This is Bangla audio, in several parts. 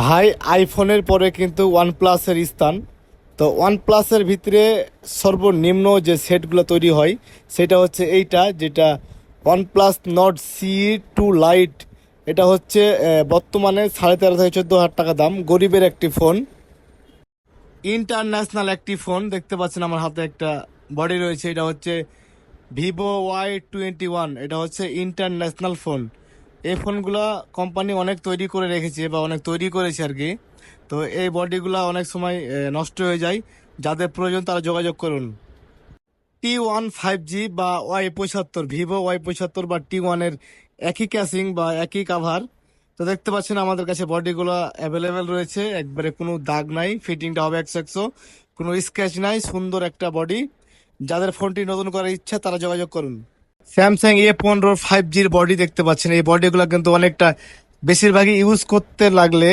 ভাই আইফোনের পরে কিন্তু ওয়ান প্লাসের স্থান। তো ওয়ান প্লাসের ভিতরে সর্বনিম্ন যে সেটগুলো তৈরি হয়, সেটা হচ্ছে এইটা, যেটা OnePlus Nord C two lite এটা হচ্ছে বর্তমানে সাড়ে তেরো থেকে চোদ্দ হাজার টাকা দাম। গরিবের একটি ফোন। ইন্টারন্যাশনাল একটি ফোন। দেখতে পাচ্ছেন আমার হাতে একটা বডি রয়েছে। এটা হচ্ছে ভিভো ওয়াই টোয়েন্টি ওয়ান। এটা হচ্ছে ইন্টারন্যাশনাল ফোন। এই ফোনগুলো কোম্পানি অনেক তৈরি করে রেখেছে বা অনেক তৈরি করেছে আর কি। তো এই বডিগুলো অনেক সময় নষ্ট হয়ে যায়। যাদের প্রয়োজন তারা যোগাযোগ করুন। টি ওয়ান ফাইভ জি বা ওয়াই পঁচাত্তর ভিভো ওয়াই পঁচাত্তর বা টি ওয়ানের একই ক্যাসিং বা একই কাভার তো দেখতে পাচ্ছেন আমাদের কাছে বডিগুলো অ্যাভেলেবেল রয়েছে। একবারে কোনো দাগ নাই ফিটিংটা হবে একশো একশো কোনো স্ক্র্যাচ নাই, সুন্দর একটা বডি যাদের ফোনটি নতুন করার ইচ্ছা তারা যোগাযোগ করুন। স্যামসাং এ পনেরো ফাইভ জির বডি দেখতে পাচ্ছেন। এই বডিগুলো কিন্তু অনেকটা বেশিরভাগই ইউজ করতে লাগলে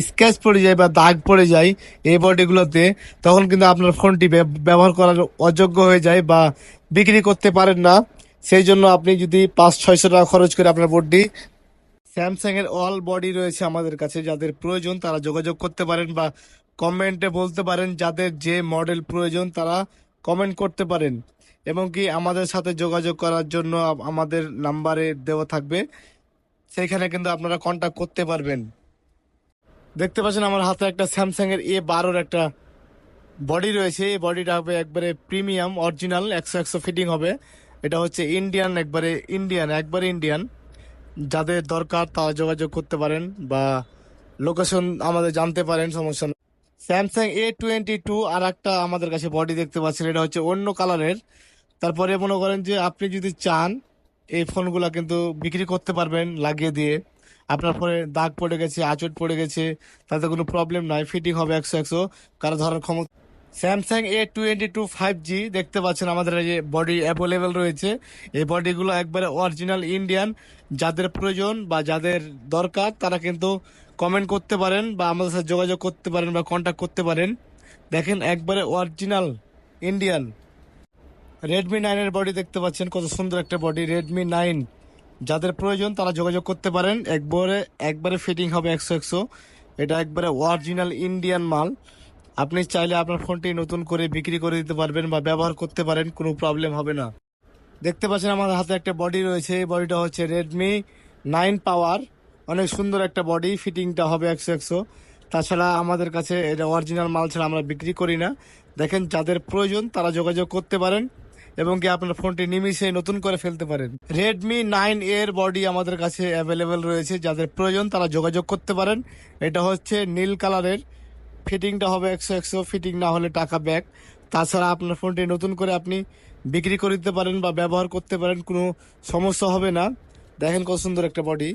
স্ক্র্যাচ পড়ে যায় বা দাগ পড়ে যায় এই বডিগুলোতে তখন কিন্তু আপনার ফোনটি ব্যব- ব্যবহার করার অযোগ্য হয়ে যায় বা বিক্রি করতে পারেন না। সেই জন্য আপনি যদি পাঁচ, ছয়শো টাকা খরচ করে আপনার বোর্ডটি স্যামসাং এর অল বডি রয়েছে আমাদের কাছে, যাদের প্রয়োজন তারা যোগাযোগ করতে পারেন বা কমেন্টে বলতে পারেন যাদের যে মডেল প্রয়োজন তারা কমেন্ট করতে পারেন। এবং কি আমাদের সাথে যোগাযোগ করার জন্য আমাদের নাম্বারে দেওয়া থাকবে। সেইখানে কিন্তু আপনারা কন্ট্যাক্ট করতে পারবেন। দেখতে পাচ্ছেন আমার হাতে একটা স্যামসাং এর এ বারোর একটা বডি রয়েছে। এই বডিটা হবে একবারে প্রিমিয়াম অরিজিনাল একশো একশো ফিটিং হবে। এটা হচ্ছে ইন্ডিয়ান একবারে ইন্ডিয়ান একবারে ইন্ডিয়ান যাদের দরকার তারা যোগাযোগ করতে পারেন বা লোকেশন আমাদের জানতে পারেন, সমস্যা স্যামসাং এ টোয়েন্টি টু আর একটা আমাদের কাছে বডি দেখতে পাচ্ছেন। এটা হচ্ছে অন্য কালারের তারপরে মনে করেন যে আপনি যদি চান, এই ফোনগুলো কিন্তু বিক্রি করতে পারবেন লাগিয়ে দিয়ে। আপনার ফোনে দাগ পড়ে গেছে, আঁচড় পড়ে গেছে, তাতে কোনো প্রবলেম নাই ফিটিং হবে একশো একশো। কারও ধরার ক্ষমতা Samsung A twenty two five G দেখতে পাচ্ছেন, আমাদের যে বডি অ্যাভেলেবেল রয়েছে। এই বডিগুলো একবারে অরিজিনাল ইন্ডিয়ান যাদের প্রয়োজন বা যাদের দরকার, তারা কিন্তু কমেন্ট করতে পারেন বা আমাদের সাথে যোগাযোগ করতে পারেন বা কন্ট্যাক্ট করতে পারেন। দেখেন একবারে অরিজিনাল ইন্ডিয়ান রেডমি নাইনের বডি দেখতে পাচ্ছেন, কত সুন্দর একটা বডি রেডমি নাইন যাদের প্রয়োজন, তারা যোগাযোগ করতে পারেন। একবারে একবারে ফিটিং হবে একশো একশো। এটা একবারে অরিজিনাল ইন্ডিয়ান মাল। আপনি চাইলে আপনার ফোনটি নতুন করে বিক্রি করে দিতে পারবেন বা ব্যবহার করতে পারেন, কোনো প্রবলেম হবে না। দেখতে পাচ্ছেন, আমাদের হাতে একটা বডি রয়েছে। এই বডিটা হচ্ছে রেডমি নাইন পাওয়ার অনেক সুন্দর একটা বডি ফিটিংটা হবে একশো একশো। তাছাড়া আমাদের কাছে এটা অরিজিনাল মাল ছাড়া আমরা বিক্রি করি না। দেখেন, যাদের প্রয়োজন, তারা যোগাযোগ করতে পারেন। এবং কি আপনার ফোনটি নিমিশে নতুন করে ফেলতে পারেন। রেডমি নাইন এর বডি আমাদের কাছে অ্যাভেলেবেল রয়েছে, যাদের প্রয়োজন তারা যোগাযোগ করতে পারেন। এটা হচ্ছে নীল কালারের। ফিটিংটা হবে একশো একশো ফিটিং না হলে টাকা ব্যাক তাছাড়া আপনার ফোনটি নতুন করে আপনি বিক্রি করে দিতে পারেন বা ব্যবহার করতে পারেন, কোনো সমস্যা হবে না। দেখেন কত সুন্দর একটা বডি